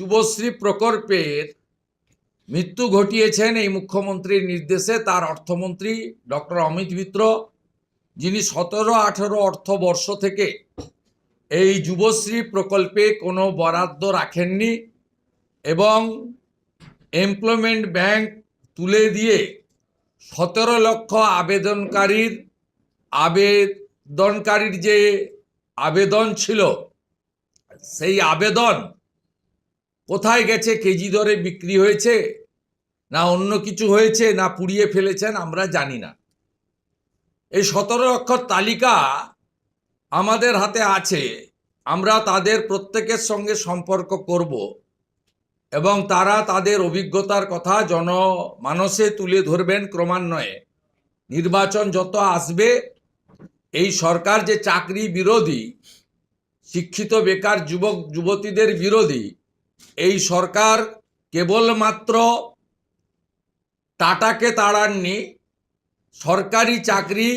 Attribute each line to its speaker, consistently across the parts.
Speaker 1: যুবশ্রী প্রকল্পের মৃত্যু ঘটিয়েছেন এই মুখ্যমন্ত্রীর নির্দেশে। তার অর্থমন্ত্রী ডক্টর অমিত মিত্র, যিনি সতেরো আঠেরো অর্থবর্ষ থেকে এই যুবশ্রী প্রকল্পে কোনো বরাদ্দ রাখেননি এবং এমপ্লয়মেন্ট ব্যাংক তুলে দিয়ে সতেরো লক্ষ আবেদনকারীর আবেদনকারীর যে আবেদন ছিল, সেই আবেদন কোথায় গেছে, কেজি দরে বিক্রি হয়েছে, না অন্য কিছু হয়েছে, না পুড়িয়ে ফেলেছেন, আমরা জানি না। এই সতেরো অক্ষর তালিকা আমাদের হাতে আছে, আমরা তাদের প্রত্যেকের সঙ্গে সম্পর্ক করব এবং তারা তাদের অভিজ্ঞতার কথা জনমানসে তুলে ধরবেন ক্রমান্বয়ে। নির্বাচন যত আসবে, এই সরকার যে চাকরি বিরোধী, শিক্ষিত বেকার যুবক, যুবতীদের বিরোধী এই সরকার কেবলমাত্র টাটাকে তাড়াননি, সরকারি চাকরি,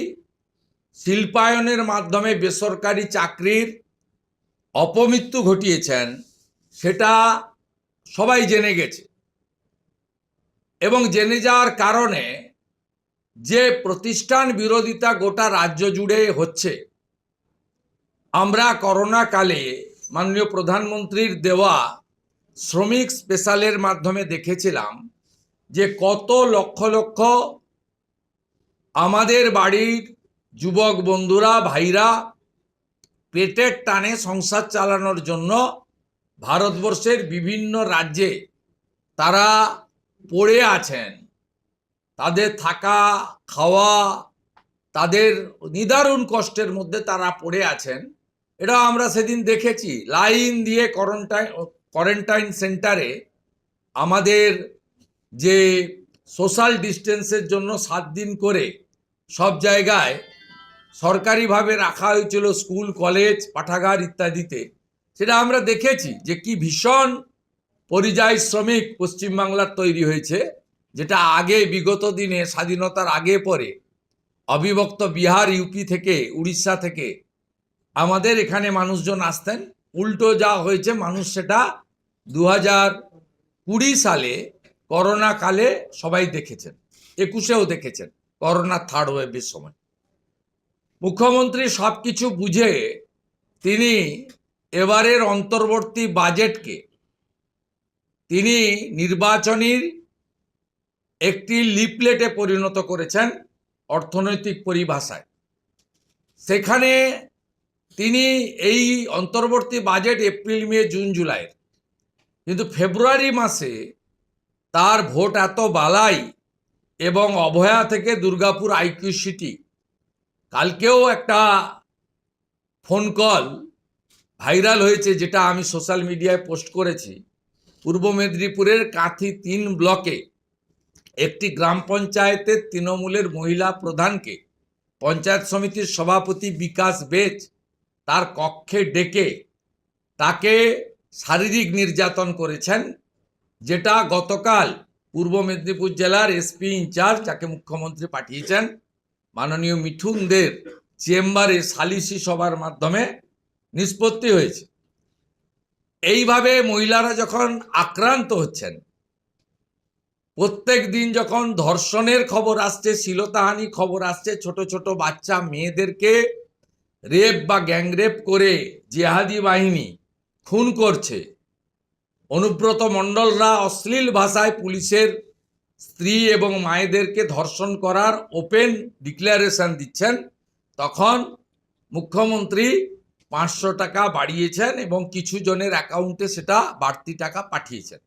Speaker 1: শিল্পায়নের মাধ্যমে বেসরকারি চাকরির অপমৃত্যু ঘটিয়েছেন, সেটা সবাই জেনে গেছে। এবং জেনে যাওয়ার কারণে যে প্রতিষ্ঠান বিরোধিতা গোটা রাজ্য জুড়ে হচ্ছে, আমরা করোনাকালে মাননীয় প্রধানমন্ত্রীর দেওয়া শ্রমিক স্পেশালের মাধ্যমে দেখেছিলাম যে কত লক্ষ লক্ষ আমাদের বাড়ির যুবক বন্ধুরা, ভাইরা পেটের টানে সংসার চালানোর জন্য ভারতবর্ষের বিভিন্ন রাজ্যে তারা পড়ে আছেন। তাদের থাকা, খাওয়া, তাদের নিদারুণ কষ্টের মধ্যে তারা পড়ে আছেন। এটা আমরা সেদিন দেখেছি। লাইন দিয়ে কোয়ারেন্টাইন কোয়ারেন্টাইন সেন্টারে আমাদের যে সোশ্যাল ডিস্টেন্সের জন্য সাত দিন করে সব জায়গায় সরকারিভাবে রাখা হয়েছিল স্কুল কলেজ পাঠাগার ইত্যাদিতে। সেটা আমরা দেখেছি যে কি ভীষণ পরিযায়ী শ্রমিক পশ্চিমবাংলার তৈরি হয়েছে, যেটা আগে বিগত দিনে, স্বাধীনতার আগে পরে অবিভক্ত বিহার ইউপি থেকে, উড়িষ্যা থেকে আমাদের এখানে মানুষজন আসতেন। উল্টো যা হয়েছে, মানুষ সেটা দু হাজার কুড়ি সালে করোনা কালে সবাই দেখেছেন, একুশেও দেখেছেন, করোনা থার্ড ওয়েভের সময়। মুখ্যমন্ত্রী সব কিছু বুঝে তিনি এবারের অন্তর্বর্তী বাজেটকে, তিনি নির্বাচনীর একটি লিপলেটে পরিণত করেছেন অর্থনৈতিক পরিভাষায়। সেখানে তিনি এই অন্তর্বর্তী বাজেট এপ্রিল, মে, জুন, জুলাইয়ের কিন্তু ফেব্রুয়ারি মাসে তার ভোট এত বালাই এবং অভয়া থেকে দুর্গাপুর আইকিউ সিটি কালকেও একটা ফোন কল ভাইরাল হয়েছে যেটা আমি সোশ্যাল মিডিয়ায় পোস্ট করেছি। পূর্ব মেদিনীপুরের কাঁথি তিন ব্লকে একটি গ্রাম পঞ্চায়েতের তৃণমূলের মহিলা প্রধানকে পঞ্চায়েত সমিতির সভাপতি বিকাশ বেচ তার কক্ষে ডেকে তাকে শারীরিক নির্যাতন করেছেন, যেটা গতকাল পূর্ব মেদিনীপুর জেলার এসপি ইনচার্জ, যাকে মুখ্যমন্ত্রী পাঠিয়েছেন, মাননীয় মিঠুনদের চেম্বারে সালিসি সভার মাধ্যমে নিষ্পত্তি হয়েছে। এইভাবে মহিলারা যখন আক্রান্ত হচ্ছেন, প্রত্যেক দিন যখন ধর্ষণের খবর আসছে, শিলতাহানি খবর আসছে, ছোট ছোট বাচ্চা মেয়েদেরকে রেপ বা গ্যাংরেপ করে জেহাদি বাহিনী খুন করছে। অনুব্রত মণ্ডলরা অশ্লীল ভাষায় পুলিশের স্ত্রী এবং মায়েদেরকে ধর্ষণ করার ওপেন ডিক্লারেশন দিচ্ছেন। তখন মুখ্যমন্ত্রী পাঁচশো টাকা বাড়িয়েছেন এবং কিছু জনের অ্যাকাউন্টে সেটা বাড়তি টাকা পাঠিয়েছেন।